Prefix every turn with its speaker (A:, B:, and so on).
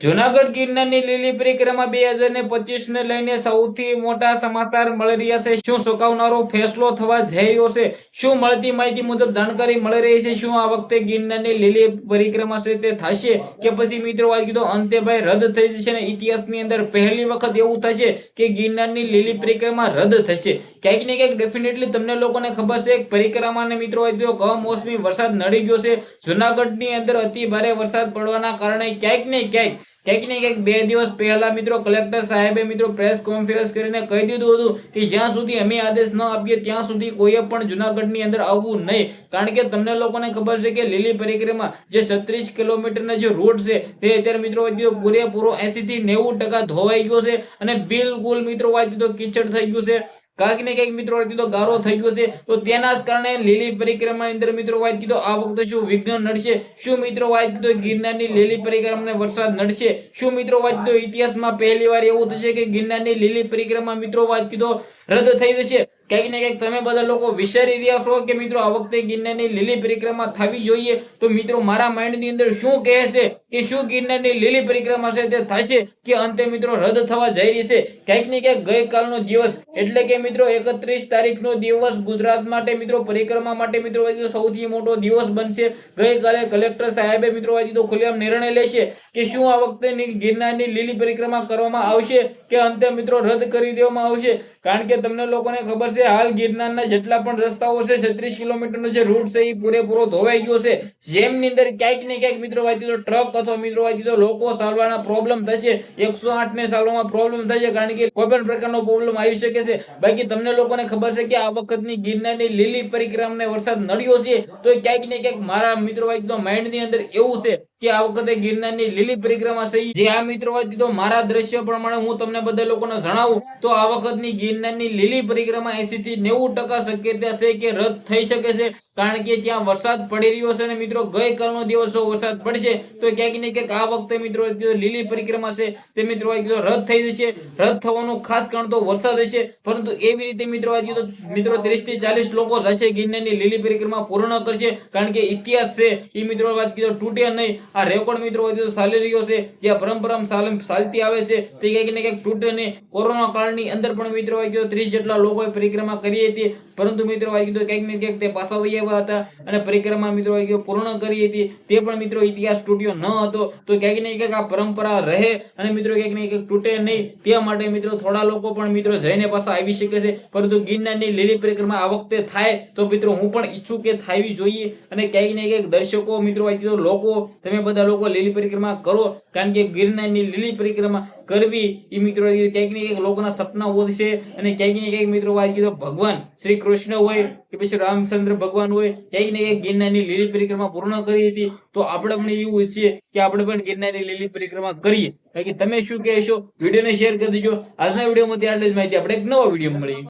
A: જુનાગઢ ગિરનારની લીલી પરિક્રમા બે હજાર ને પચીસ ને લઈને સૌથી મોટા સમાચાર મળી રહ્યા છે. શું સુકાવનારો ફેસલો થવા જઈ રહ્યો છે? શું મળતી માહિતી મુજબ જાણકારી મળી રહી છે? શું આ વખતે ગિરનારની લીલી પરિક્રમા છે તે થશે? કે પછી મિત્રો વાત કીધો અંતે ભાઈ રદ થઈ જશે ને ઇતિહાસની અંદર પહેલી વખત એવું થશે કે ગિરનારની લીલી પરિક્રમા રદ થશે? ક્યાંક ને ક્યાંક ડેફિનેટલી તમને લોકોને ખબર છે, પરિક્રમાને મિત્રો કીધું કમોસમી વરસાદ નડી ગયો છે. જુનાગઢની અંદર અતિ ભારે વરસાદ પડવાના કારણે ક્યાંક ને ક્યાંક ક્યાંક ને ક્યાંક બે દિવસ પહેલા મિત્રો કલેક્ટર સાહેબે મિત્રો પ્રેસ કોન્ફરન્સ કરીને કહી દીધું હતું કે જ્યાં સુધી અમે આદેશ ન આપીએ ત્યાં સુધી કોઈએ પણ જુનાગઢની અંદર આવવું નહીં. કારણ કે તમને લોકોને ખબર છે કે લીલી પરિક્રમા જે છત્રીસ કિલોમીટરના જે રૂટ છે, તે અત્યારે મિત્રો પૂરેપૂરો એસીથી નેવું ટકા ધોવાઈ ગયો છે અને બિલકુલ મિત્રો વાત તો કીચડ થઈ ગયું છે. કાંઈક ને મિત્રો કીધો, ગારો થઈ ગયો છે. તો તેના જ કારણે લીલી પરિક્રમા અંદર મિત્રો વાત કીધો, આ વખતે શું વિઘ્ન નડશે? શું મિત્રો વાત કીધો, ગિરનારની લીલી પરિક્રમાને વરસાદ નડશે? શું મિત્રો વાત કીધો, ઇતિહાસમાં પહેલી વાર એવું થશે કે ગિરનારની લીલી પરિક્રમા મિત્રો વાત કીધો, રદ થઈ જશે? ક્યાંક ને ક્યાંક તમે બધા લોકો વિચારી રહ્યા છો કે મિત્રો આ વખતે ગિરનારની લીલી પરિક્રમા થવી જોઈએ. તો મિત્રો મારા માઇન્ડની અંદર શું કહે છે કે શું ગિરનારની લીલી પરિક્રમા છે તે થશે કે અંતે મિત્રો રદ થવા જઈ રહી છે? ક્યાંક ને ક્યાંક ગઈકાલનો દિવસ એટલે કે મિત્રો એકત્રીસ તારીખનો દિવસ ગુજરાત માટે મિત્રો પરિક્રમા માટે મિત્રો સૌથી મોટો દિવસ બનશે. ગઈકાલે કલેક્ટર સાહેબે મિત્રો વાંચી તો ખુલ્લેઆમ નિર્ણય લેશે કે શું આ વખતે ગિરનારની લીલી પરિક્રમા કરવામાં આવશે કે અંતે મિત્રો રદ કરી દેવામાં આવશે? કારણ કે તમને લોકોને ખબર છે હાલ ગિરનારના જેટલા પણ રસ્તાઓ છે, છત્રીસ કિલોમીટરનો જે રૂટ છે, એ પૂરેપૂરો ધોવાઈ ગયો છે. જેમની અંદર ક્યાંક ને ક્યાંક મિત્રો વાંચી તો ટ્રક અથવા મિત્રો વાંચી તો લોકો ચાલવાના પ્રોબ્લેમ થશે. એકસો ને ચાલવામાં પ્રોબ્લેમ થશે કારણ કે કોઈ પણ પ્રકારનો પ્રોબ્લેમ આવી શકે છે. બાકી તમને લોકોને ખબર છે કે આ વખતની ગિરનારની લીલી પરિક્રમાને વરસાદ નડ્યો છે, તો ક્યાંક ને ક્યાંક મારા મિત્રો વાંચી તો માઇન્ડની અંદર એવું છે કે આ વખતે ગિરનારની લીલી પરિક્રમા થઈ જે આ મિત્રો વાંચી તો મારા દ્રશ્ય પ્રમાણે હું તમને બધા લોકોને જણાવું, તો આ વખતની ગિરનારની લીલી પરિક્રમા થી નેવું ટકા શક્યતા છે કે રદ થઈ શકે છે. કારણ કે ત્યાં વરસાદ પડી રહ્યો છે અને મિત્રો ગઈકાલનો દિવસ વરસાદ પડશે, તો ક્યાંક ને ક્યાંક આ વખતે મિત્રો લીલી પરિક્રમા છે, તે મિત્રો રદ થઈ જશે. રદ થવાનું ખાસ કારણ તો વરસાદ હશે, પરંતુ એવી રીતે મિત્રો આ કીધું મિત્રો ત્રીસથી ચાલીસ લોકો જશે, ગિરનારની લીલી પરિક્રમા પૂર્ણ કરશે, કારણ કે ઇતિહાસ છે એ મિત્રો વાત કીધો તૂટે નહીં. આ રેકોર્ડ મિત્રો ચાલી રહ્યો છે, જે પરંપરા ચાલ- ચાલતી આવે છે, તે ક્યાંક ને ક્યાંક તૂટે નહીં. કોરોના કાળની અંદર પણ મિત્રો કીધું ત્રીસ જેટલા લોકોએ પરિક્રમા કરી હતી, પરંતુ મિત્રો વાત કીધું ક્યાંક ને ક્યાંક તે પાછા વહી આવ્યા હતા અને પરિક્રમા મિત્રો પૂર્ણ કરી હતી તે પણ મિત્રો ઇતિહાસ તૂટ્યો ન હતો. તો ક્યાંક ને ક્યાંક આ પરંપરા રહે અને મિત્રો ક્યાંક ને ક્યાંક તૂટે નહીં. તે માટે મિત્રો થોડા લોકો પણ મિત્રો જઈને પાછા આવી શકે છે. પરંતુ ગિરનારની લીલી પરિક્રમા આ વખતે થાય તો મિત્રો હું પણ ઈચ્છું કે થાવી જોઈએ. અને ક્યાંક ને ક્યાંક દર્શકો મિત્રો લોકો, તમે બધા લોકો લીલી પરિક્રમા કરો. કારણ કે ગિરનારની લીલી પરિક્રમા કરવી. એ મિત્રો ક્યાંક ને ક્યાંક લોકોના સપના વધશે અને ક્યાંક ને ક્યાંક મિત્રો વાત કીધું ભગવાન શ્રી કૃષ્ણ હોય કે પછી રામચંદ્ર ભગવાન હોય, ક્યાંક ને ક્યાંક ગિરનારની લીલી પરિક્રમા પૂર્ણ કરી હતી. તો આપણે પણ એવું ઈચ્છીએ કે આપણે પણ ગિરનારની લીલી પરિક્રમા કરીએ. બાકી તમે શું કહેશો? વિડીયોને શેર કરી દેજો. આજના વિડીયોમાં આટલી જ માહિતી. આપણે એક નવા વીડિયો મળી